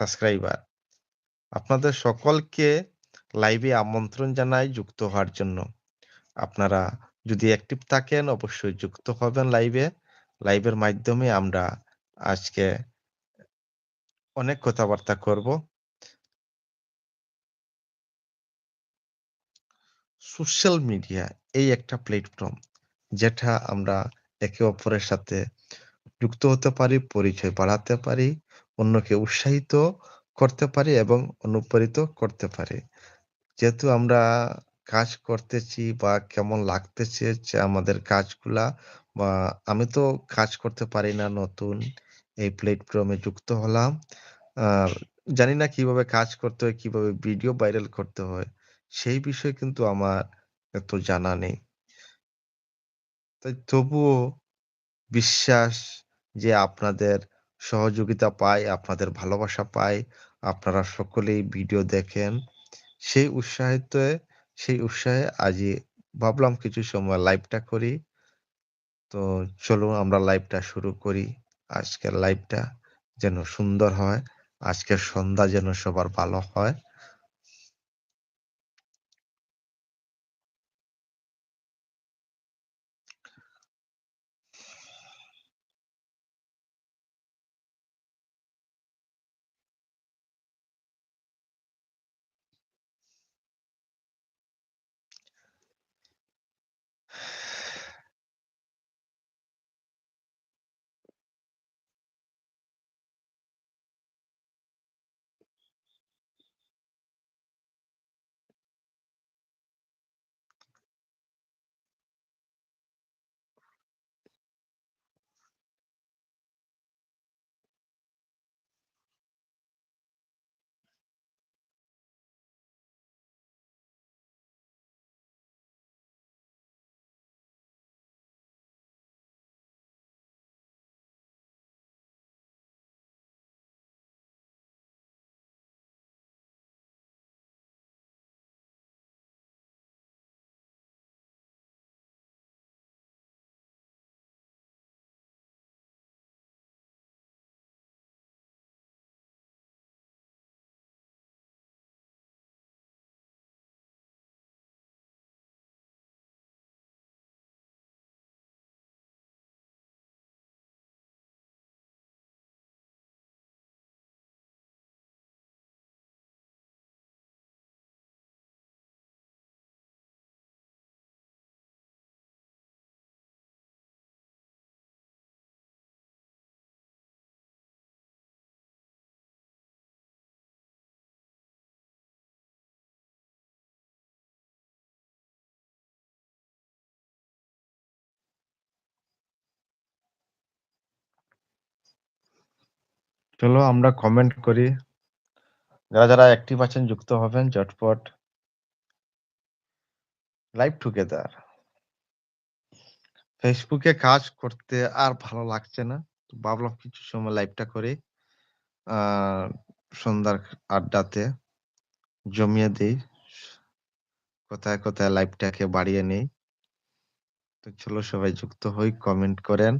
Subscriber. আপনাদের সকলকে লাইভে আমন্ত্রণ জানাই যুক্ত হওয়ার জন্য। আপনারা যদি অ্যাক্টিভ থাকেন অবশ্যই যুক্ত হবেন লাইভে। লাইভের মাধ্যমে আমরা আজকে অনেক কথাবার্তা করব। সোশ্যাল মিডিয়া এই একটা প্ল্যাটফর্ম যেটা আমরা একে অপরের সাথে যুক্ত হতে পারি, পরিচয় বাড়াতে পারি, অন্যকে উৎসাহিত করতে পারি এবং অনুপ্রাণিত করতে পারি। যেহেতু আমরা কাজ করতেছি বা কেমন লাগতেছে যে আমাদের কাজগুলা বা আমি তো কাজ করতে পারি না নতুন এই প্ল্যাটফর্মে যুক্ত হলাম। আর জানি না কীভাবে কাজ করতে হয়, কীভাবে ভিডিও ভাইরাল করতে হয়। সেই বিষয়ে কিন্তু আমার এত জানা নেই। তাই তবুও বিশ্বাস যে আপনাদের সহযোগিতা পাই, আপনাদের ভালোবাসা পাই, আপনারা সকলেই ভিডিও দেখেন। সেই উৎসাহিতে সেই উৎসাহে আজই ভাবলাম কিছু সময় লাইভটা করি। তো চলুন আমরা লাইভটা শুরু করি। আজকের লাইভটা যেন সুন্দর হয়। আজকের সন্ধ্যা যেন সবার ভালো হয়। চলো আমরা কমেন্ট করি। যারা, যারা অ্যাক্টিভ আছেন যুক্ত হবেন ঝটপট। Live together. ফেসবুকে কাজ করতে আর ভালো লাগছে না। তো ভাবলাম কিছু সময় লাইভটা করি। সন্ধ্যার আড্ডাতে জমিয়ে দেই। কোথায়, কোথায় লাইভটাকে বাড়িয়ে নেই। তো চলো সবাই যুক্ত হই, কমেন্ট করেন।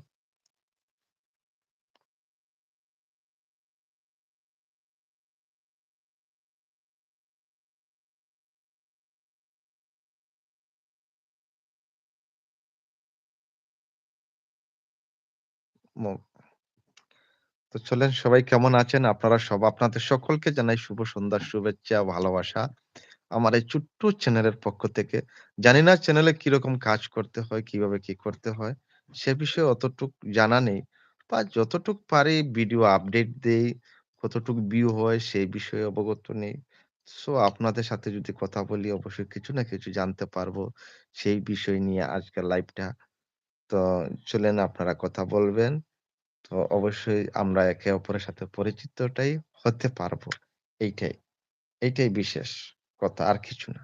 তো চলেন সবাই কেমন আছেন? আপনারা সব আপনাদের সকলকে জানাই শুভ সন্ধ্যার শুভেচ্ছা, ভালোবাসা। আমার এই ছোট্ট চ্যানেলের পক্ষ থেকে। জানি না চ্যানেলে কীরকম কাজ করতে হয়, কীভাবে কি করতে হয়। সে বিষয়ে অতটুক জানা নেই। বা যতটুক পারি ভিডিও আপডেট দেই, কতটুক ভিউ হয় সেই বিষয়ে অবগত নেই। সো আপনাদের সাথে যদি কথা বলি অবশ্যই কিছু না কিছু জানতে পারব। সেই বিষয় নিয়ে আজকের লাইভটা। তো চলেন আপনারা কথা বলবেন। তো অবশ্যই আমরা একে অপরের সাথে পরিচিতটাই হতে পারব। এইটাই। এইটাই বিশেষ কথা, আর কিছু না।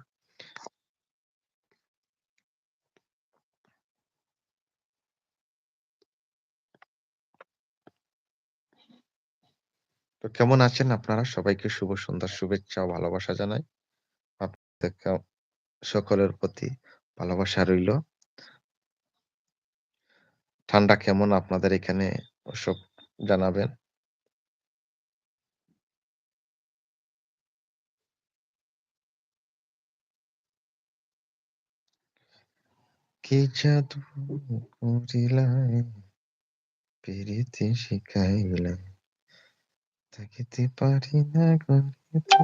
তো কেমন আছেন আপনারা? সবাইকে শুভ সন্ধ্যার শুভেচ্ছা ও ভালোবাসা জানাই। সকলের প্রতি ভালোবাসা রইল। ঠান্ডা কেমন আপনাদের এখানে? ওসব জানাবেন। কি জাদু করিলাই পিরিতি শিখাইলাই থাকিতে পারি না গণিতে।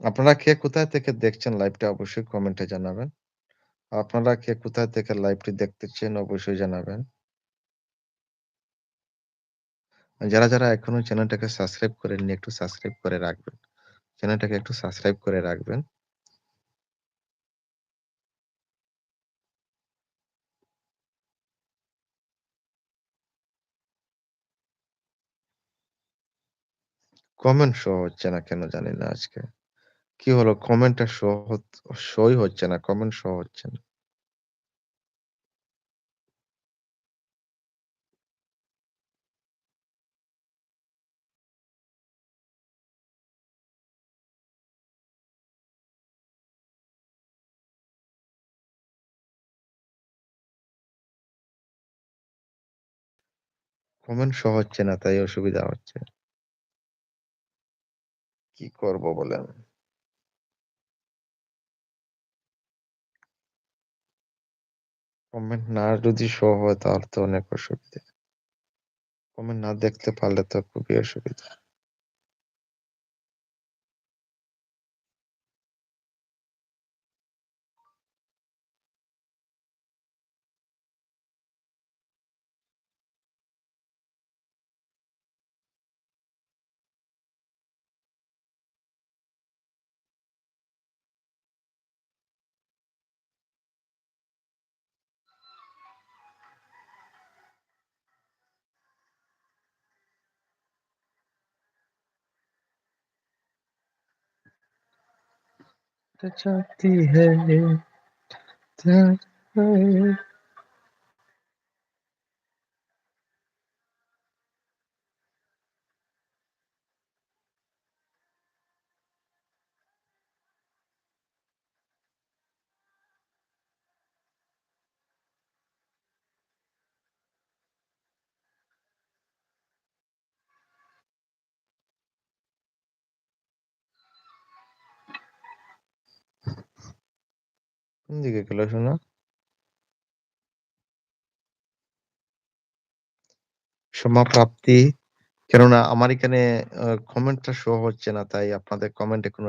আপনারা কে কোথায় থেকে দেখছেন লাইভটা অবশ্যই কমেন্টে জানাবেন। আপনারা কে কোথায় থেকে লাইভটি দেখতেছেন অবশ্যই জানাবেন। যারা, যারা এখনও চ্যানেলটাকে সাবস্ক্রাইব করেননি একটু সাবস্ক্রাইব করে রাখবেন। চ্যানেলটাকে একটু সাবস্ক্রাইব করে রাখবেন। কমেন্ট শো হচ্ছে না কেন জানি না আজকে। কি হলো কমেন্টটা শো হত শোই হচ্ছে না, কমেন্ট শো হচ্ছে না। কমেন্ট শো হচ্ছে না তাই অসুবিধা হচ্ছে। কি করব বলেন? কমেন্ট না যদি শো হয় তাহলে তো অনেক অসুবিধা। কমেন্ট না দেখতে পারলে তো খুবই অসুবিধা। चाहती है। দিকে গেল সোনা? সমাপ্রাপ্তি কেননা আমার এখানে কমেন্টটা শো হচ্ছে না, তাই আপনাদের কমেন্টে কোনো